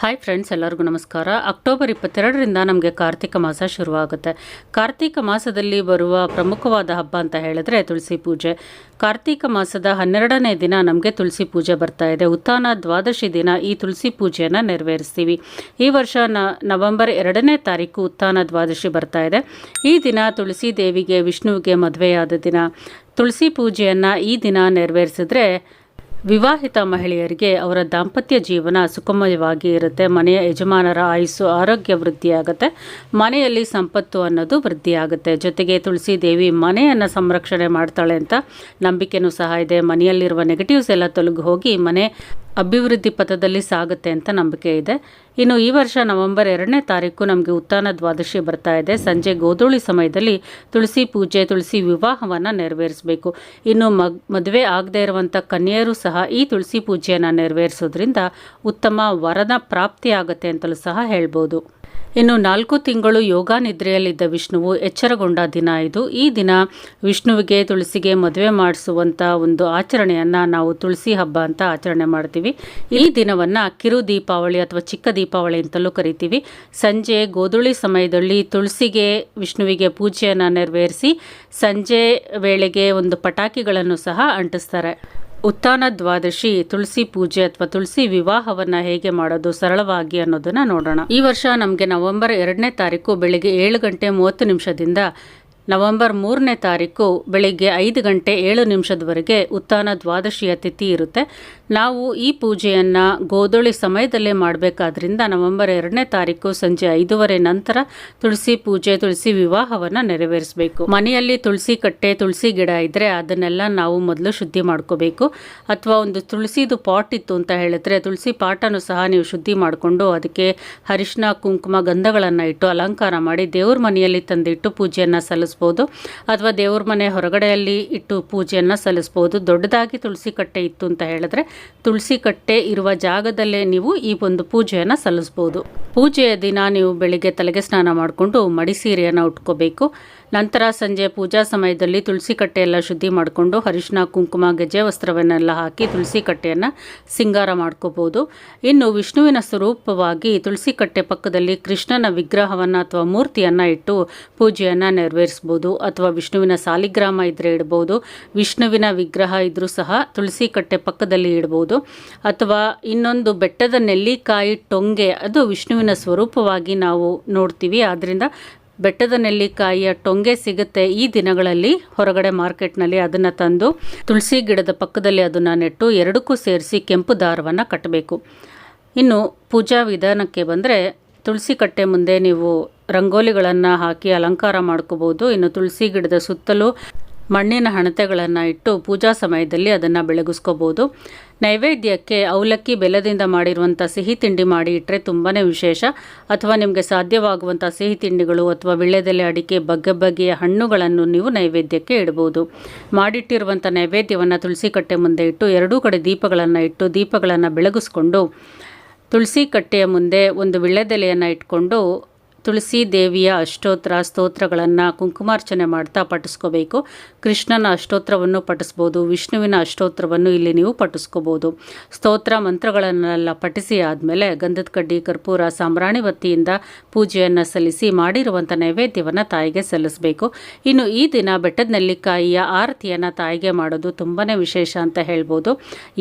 Hi friends ಎಲ್ಲರಿಗೂ ನಮಸ್ಕಾರ. October ಇಪ್ಪತ್ತೆರಡರಿಂದ ನಮಗೆ ಕಾರ್ತಿಕ ಮಾಸ ಶುರುವಾಗುತ್ತೆ. ಕಾರ್ತಿಕ ಮಾಸದಲ್ಲಿ ಬರುವ ಪ್ರಮುಖವಾದ ಹಬ್ಬ ಅಂತ ಹೇಳಿದ್ರೆ ತುಳಸಿ ಪೂಜೆ. ಕಾರ್ತಿಕ ಮಾಸದ ಹನ್ನೆರಡನೇ ದಿನ ನಮಗೆ ತುಳಸಿ ಪೂಜೆ ಬರ್ತಾ ಇದೆ. ಉತ್ಥಾನ ದ್ವಾದಶಿ ದಿನ ಈ ತುಳಸಿ ಪೂಜೆಯನ್ನು ನೆರವೇರಿಸ್ತೀವಿ. ಈ ವರ್ಷ ನ, ನವೆಂಬರ್ ಎರಡನೇ ತಾರೀಕು ಉತ್ಥಾನ ದ್ವಾದಶಿ ಬರ್ತಾ ಇದೆ. ಈ ದಿನ ತುಳಸಿ ದೇವಿಗೆ, ವಿಷ್ಣುವಿಗೆ ಮದುವೆಯಾದ ದಿನ. ತುಳಸಿ ಪೂಜೆಯನ್ನು ಈ ದಿನ ನೆರವೇರಿಸಿದ್ರೆ ವಿವಾಹಿತ ಮಹಿಳೆಯರಿಗೆ ಅವರ ದಾಂಪತ್ಯ ಜೀವನ ಸುಖಮಯವಾಗಿ ಇರುತ್ತೆ. ಮನೆಯ ಯಜಮಾನರ ಆಯುಸ್ಸು ಆರೋಗ್ಯ ವೃದ್ಧಿಯಾಗುತ್ತೆ. ಮನೆಯಲ್ಲಿ ಸಂಪತ್ತು ಅನ್ನೋದು ವೃದ್ಧಿಯಾಗುತ್ತೆ. ಜೊತೆಗೆ ತುಳಸಿ ದೇವಿ ಮನೆಯನ್ನು ಸಂರಕ್ಷಣೆ ಮಾಡ್ತಾಳೆ ಅಂತ ನಂಬಿಕೆನೂ ಸಹ ಇದೆ. ಮನೆಯಲ್ಲಿರುವ ನೆಗೆಟಿವ್ಸ್ ಎಲ್ಲ ತೊಲಗಿ ಹೋಗಿ ಮನೆ ಅಭಿವೃದ್ಧಿ ಪಥದಲ್ಲಿ ಸಾಗುತ್ತೆ ಅಂತ ನಂಬಿಕೆ ಇದೆ. ಇನ್ನು ಈ ವರ್ಷ ನವೆಂಬರ್ ಎರಡನೇ ತಾರೀಕು ನಮಗೆ ಉತ್ತಾನ ದ್ವಾದಶಿ ಬರ್ತಾ ಇದೆ. ಸಂಜೆ ಗೋಧೂಳಿ ಸಮಯದಲ್ಲಿ ತುಳಸಿ ಪೂಜೆ, ತುಳಸಿ ವಿವಾಹವನ್ನು ನೆರವೇರಿಸಬೇಕು. ಇನ್ನು ಮಗ್, ಮದುವೆ ಆಗದೇ ಇರುವಂಥ ಕನ್ಯೆಯರು ಸಹ ಈ ತುಳಸಿ ಪೂಜೆಯನ್ನು ನೆರವೇರಿಸೋದ್ರಿಂದ ಉತ್ತಮ ವರದ ಪ್ರಾಪ್ತಿಯಾಗುತ್ತೆ ಅಂತಲೂ ಸಹ ಹೇಳ್ಬೋದು. ಇನ್ನು ನಾಲ್ಕು ತಿಂಗಳು ಯೋಗ ನಿದ್ರೆಯಲ್ಲಿದ್ದ ವಿಷ್ಣುವು ಎಚ್ಚರಗೊಂಡ ದಿನ ಇದು. ಈ ದಿನ ವಿಷ್ಣುವಿಗೆ ತುಳಸಿಗೆ ಮದುವೆ ಮಾಡಿಸುವಂಥ ಒಂದು ಆಚರಣೆಯನ್ನು ನಾವು ತುಳಸಿ ಹಬ್ಬ ಅಂತ ಆಚರಣೆ ಮಾಡ್ತೀವಿ. ಈ ದಿನವನ್ನು ಕಿರು ದೀಪಾವಳಿ ಅಥವಾ ಚಿಕ್ಕ ದೀಪಾವಳಿ ಅಂತಲೂ ಕರಿತೀವಿ. ಸಂಜೆ ಗೋಧುಳಿ ಸಮಯದಲ್ಲಿ ತುಳಸಿಗೆ, ವಿಷ್ಣುವಿಗೆ ಪೂಜೆಯನ್ನು ನೆರವೇರಿಸಿ ಸಂಜೆ ವೇಳೆಗೆ ಒಂದು ಪಟಾಕಿಗಳನ್ನು ಸಹ ಅಂಟಿಸ್ತಾರೆ. ಉತ್ಥಾನ ದ್ವಾದಶಿ, ತುಳಸಿ ಪೂಜೆ ಅಥವಾ ತುಳಸಿ ವಿವಾಹವನ್ನ ಹೇಗೆ ಮಾಡೋದು ಸರಳವಾಗಿ ಅನ್ನೋದನ್ನ ನೋಡೋಣ. ಈ ವರ್ಷ ನಮಗೆ ನವೆಂಬರ್ ಎರಡನೇ ತಾರೀಕು ಬೆಳಿಗ್ಗೆ ಏಳು ಗಂಟೆ ಮೂವತ್ತು ನಿಮಿಷದಿಂದ ನವೆಂಬರ್ ಮೂರನೇ ತಾರೀಕು ಬೆಳಿಗ್ಗೆ ಐದು ಗಂಟೆ ಏಳು ನಿಮಿಷದವರೆಗೆ ಉತ್ಥಾನ ದ್ವಾದಶಿಯ ತಿಥಿ ಇರುತ್ತೆ. ನಾವು ಈ ಪೂಜೆಯನ್ನು ಗೋಧೂಳಿ ಸಮಯದಲ್ಲೇ ಮಾಡಬೇಕಾದ್ರಿಂದ ನವೆಂಬರ್ ಎರಡನೇ ತಾರೀಕು ಸಂಜೆ ಐದೂವರೆ ನಂತರ ತುಳಸಿ ಪೂಜೆ, ತುಳಸಿ ವಿವಾಹವನ್ನು ನೆರವೇರಿಸಬೇಕು. ಮನೆಯಲ್ಲಿ ತುಳಸಿ ಕಟ್ಟೆ, ತುಳಸಿ ಗಿಡ ಇದ್ದರೆ ಅದನ್ನೆಲ್ಲ ನಾವು ಮೊದಲು ಶುದ್ಧಿ ಮಾಡ್ಕೋಬೇಕು. ಅಥವಾ ಒಂದು ತುಳಸಿದು ಪಾಟ್ ಇತ್ತು ಅಂತ ಹೇಳಿದ್ರೆ ತುಳಸಿ ಪಾಟನ್ನು ಸಹ ನೀವು ಶುದ್ಧಿ ಮಾಡಿಕೊಂಡು ಅದಕ್ಕೆ ಅರಿಶಿನ ಕುಂಕುಮ ಗಂಧಗಳನ್ನು ಇಟ್ಟು ಅಲಂಕಾರ ಮಾಡಿ ದೇವ್ರ ಮನೆಯಲ್ಲಿ ತಂದಿಟ್ಟು ಪೂಜೆಯನ್ನು ಸಲ್ಲಿಸ್ಬೋದು. ಅಥವಾ ದೇವ್ರ ಮನೆ ಹೊರಗಡೆಯಲ್ಲಿ ಇಟ್ಟು ಪೂಜೆಯನ್ನು ಸಲ್ಲಿಸ್ಬೋದು. ದೊಡ್ಡದಾಗಿ ತುಳಸಿ ಕಟ್ಟೆ ಇತ್ತು ಅಂತ ಹೇಳಿದ್ರೆ ತುಳಸಿ ಕಟ್ಟೆ ಇರುವ ಜಾಗದಲ್ಲೇ ನೀವು ಈ ಒಂದು ಪೂಜೆಯನ್ನು ಸಲ್ಲಿಸ್ಬೋದು. ಪೂಜೆಯ ದಿನ ನೀವು ಬೆಳಿಗ್ಗೆ ತಲೆಗೆ ಸ್ನಾನ ಮಾಡಿಕೊಂಡು ಮಡಿ ಸೀರೆಯನ್ನು ಉಟ್ಕೋಬೇಕು. ನಂತರ ಸಂಜೆ ಪೂಜಾ ಸಮಯದಲ್ಲಿ ತುಳಸಿ ಕಟ್ಟೆಯೆಲ್ಲ ಶುದ್ಧಿ ಮಾಡಿಕೊಂಡು ಅರಿಶಿನ ಕುಂಕುಮ, ಗೆಜ್ಜೆ ವಸ್ತ್ರವನ್ನೆಲ್ಲ ಹಾಕಿ ತುಳಸಿ ಕಟ್ಟೆಯನ್ನು ಸಿಂಗಾರ ಮಾಡ್ಕೋಬೋದು. ಇನ್ನು ವಿಷ್ಣುವಿನ ಸ್ವರೂಪವಾಗಿ ತುಳಸಿ ಕಟ್ಟೆ ಪಕ್ಕದಲ್ಲಿ ಕೃಷ್ಣನ ವಿಗ್ರಹವನ್ನು ಅಥವಾ ಮೂರ್ತಿಯನ್ನು ಇಟ್ಟು ಪೂಜೆಯನ್ನು ನೆರವೇರಿಸ್ಬೋದು ಅಥವಾ ವಿಷ್ಣುವಿನ ಸಾಲಿಗ್ರಾಮ ಇದ್ದರೆ ಇಡ್ಬೋದು. ವಿಷ್ಣುವಿನ ವಿಗ್ರಹ ಇದ್ದರೂ ಸಹ ತುಳಸಿ ಕಟ್ಟೆ ಪಕ್ಕದಲ್ಲಿ ಇಡ್ಬೋದು. ಅಥವಾ ಇನ್ನೊಂದು ಬೆಟ್ಟದ ನೆಲ್ಲಿಕಾಯಿ ಟೊಂಗೆ, ಅದು ವಿಷ್ಣುವಿನ ಸ್ವರೂಪವಾಗಿ ನಾವು ನೋಡ್ತೀವಿ. ಆದ್ದರಿಂದ ಬೆಟ್ಟದ ನೆಲ್ಲಿಕಾಯಿಯ ಟೊಂಗೆ ಸಿಗುತ್ತೆ ಈ ದಿನಗಳಲ್ಲಿ ಹೊರಗಡೆ ಮಾರ್ಕೆಟ್ನಲ್ಲಿ ಅದನ್ನು ತಂದು ತುಳಸಿ ಗಿಡದ ಪಕ್ಕದಲ್ಲಿ ಅದನ್ನು ನೆಟ್ಟು ಎರಡಕ್ಕೂ ಸೇರಿಸಿ ಕೆಂಪು ದಾರವನ್ನು ಕಟ್ಟಬೇಕು. ಇನ್ನು ಪೂಜಾ ವಿಧಾನಕ್ಕೆ ಬಂದರೆ ತುಳಸಿ ಕಟ್ಟೆ ಮುಂದೆ ನೀವು ರಂಗೋಲಿಗಳನ್ನು ಹಾಕಿ ಅಲಂಕಾರ ಮಾಡ್ಕೋಬೋದು ಇನ್ನು ತುಳಸಿ ಗಿಡದ ಸುತ್ತಲೂ ಮಣ್ಣಿನ ಹಣತೆಗಳನ್ನು ಇಟ್ಟು ಪೂಜಾ ಸಮಯದಲ್ಲಿ ಅದನ್ನು ಬೆಳಗಿಸ್ಕೋಬೋದು. ನೈವೇದ್ಯಕ್ಕೆ ಅವಲಕ್ಕಿ ಬೆಲ್ಲದಿಂದ ಮಾಡಿರುವಂಥ ಸಿಹಿ ತಿಂಡಿ ಮಾಡಿ ಇಟ್ಟರೆ ತುಂಬಾ ವಿಶೇಷ. ಅಥವಾ ನಿಮಗೆ ಸಾಧ್ಯವಾಗುವಂಥ ಸಿಹಿ ತಿಂಡಿಗಳು ಅಥವಾ ವಿಳ್ಳೆದೆಲೆ ಅಡಿಕೆ ಬಗ್ಗೆ ಬಗೆಯ ಹಣ್ಣುಗಳನ್ನು ನೀವು ನೈವೇದ್ಯಕ್ಕೆ ಇಡ್ಬೋದು. ಮಾಡಿಟ್ಟಿರುವಂಥ ನೈವೇದ್ಯವನ್ನು ತುಳಸಿ ಕಟ್ಟೆ ಮುಂದೆ ಇಟ್ಟು ಎರಡೂ ಕಡೆ ದೀಪಗಳನ್ನು ಇಟ್ಟು ದೀಪಗಳನ್ನು ಬೆಳಗಿಸ್ಕೊಂಡು ತುಳಸಿ ಕಟ್ಟೆಯ ಮುಂದೆ ಒಂದು ವಿಳ್ಳೆದೆಲೆಯನ್ನು ಇಟ್ಕೊಂಡು ತುಳಸಿ ದೇವಿಯ ಅಷ್ಟೋತ್ರ ಸ್ತೋತ್ರಗಳನ್ನು ಕುಂಕುಮಾರ್ಚನೆ ಮಾಡ್ತಾ ಪಠಿಸ್ಕೋಬೇಕು. ಕೃಷ್ಣನ ಅಷ್ಟೋತ್ರವನ್ನು ಪಠಿಸ್ಬೋದು, ವಿಷ್ಣುವಿನ ಅಷ್ಟೋತ್ರವನ್ನು ಇಲ್ಲಿ ನೀವು ಪಠಿಸ್ಕೋಬೋದು. ಸ್ತೋತ್ರ ಮಂತ್ರಗಳನ್ನೆಲ್ಲ ಪಠಿಸಿ ಆದಮೇಲೆ ಗಂಧದ ಕಡ್ಡಿ ಕರ್ಪೂರ, ಸಾಂಬ್ರಾಣಿ ಬತ್ತಿಯಿಂದ ಪೂಜೆಯನ್ನು ಸಲ್ಲಿಸಿ ಮಾಡಿರುವಂಥ ನೈವೇದ್ಯವನ್ನು ತಾಯಿಗೆ ಸಲ್ಲಿಸಬೇಕು. ಇನ್ನು ಈ ದಿನ ಬೆಟ್ಟದ ನೆಲ್ಲಿಕಾಯಿಯ ಆರತಿಯನ್ನು ತಾಯಿಗೆ ಮಾಡೋದು ತುಂಬಾ ವಿಶೇಷ ಅಂತ ಹೇಳ್ಬೋದು.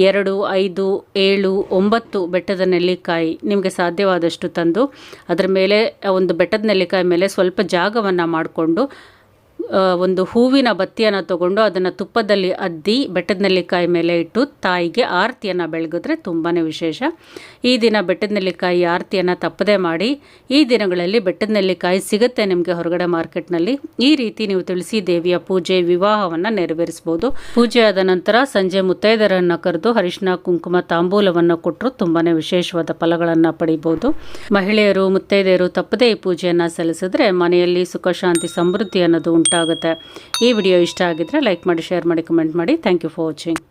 ಎರಡು, ಐದು, ಏಳು, ಒಂಬತ್ತು ಬೆಟ್ಟದ ನೆಲ್ಲಿಕಾಯಿ ನಿಮಗೆ ಸಾಧ್ಯವಾದಷ್ಟು ತಂದು ಅದರ ಮೇಲೆ ಒಂದು ಬೆಟ್ಟದ ನೆಲ್ಲಿಕಾಯಿ ಮೇಲೆ ಸ್ವಲ್ಪ ಜಾಗವನ್ನು ಮಾಡಿಕೊಂಡು ಒಂದು ಹೂವಿನ ಬತ್ತಿಯನ್ನು ತಗೊಂಡು ಅದನ್ನು ತುಪ್ಪದಲ್ಲಿ ಅದ್ದಿ ಬೆಟ್ಟದ ನೆಲ್ಲಿಕಾಯಿ ಮೇಲೆ ಇಟ್ಟು ತಾಯಿಗೆ ಆರತಿಯನ್ನು ಬೆಳಗಿದ್ರೆ ತುಂಬಾ ವಿಶೇಷ. ಈ ದಿನ ಬೆಟ್ಟದ ನೆಲ್ಲಿಕಾಯಿ ಆರತಿಯನ್ನು ತಪ್ಪದೆ ಮಾಡಿ ಈ ದಿನಗಳಲ್ಲಿ ಬೆಟ್ಟದ ನೆಲ್ಲಿಕಾಯಿ ಸಿಗುತ್ತೆ ನಿಮಗೆ ಹೊರಗಡೆ ಮಾರ್ಕೆಟ್ನಲ್ಲಿ. ಈ ರೀತಿ ನೀವು ತುಳಸಿ ದೇವಿಯ ಪೂಜೆ, ವಿವಾಹವನ್ನು ನೆರವೇರಿಸ್ಬೋದು ಪೂಜೆ ಆದ ನಂತರ ಸಂಜೆ ಮುತ್ತೈದರನ್ನು ಕರೆದು ಅರಿಶಿನ ಕುಂಕುಮ ತಾಂಬೂಲವನ್ನು ಕೊಟ್ಟರು ತುಂಬಾ ವಿಶೇಷವಾದ ಫಲಗಳನ್ನು ಪಡಿಬೋದು ಮಹಿಳೆಯರು, ಮುತ್ತೈದೆಯರು ತಪ್ಪದೇ ಈ ಪೂಜೆಯನ್ನು ಸಲ್ಲಿಸಿದ್ರೆ ಮನೆಯಲ್ಲಿ ಸುಖ ಶಾಂತಿ ಸಮೃದ್ಧಿ ಅನ್ನೋದು ಉಂಟಾಗುತ್ತೆ ಈ ವಿಡಿಯೋ ಇಷ್ಟ ಆಗಿದ್ರೆ ಲೈಕ್ ಮಾಡಿ ಶೇರ್ ಮಾಡಿ ಕಮೆಂಟ್ ಮಾಡಿ. Thank you for watching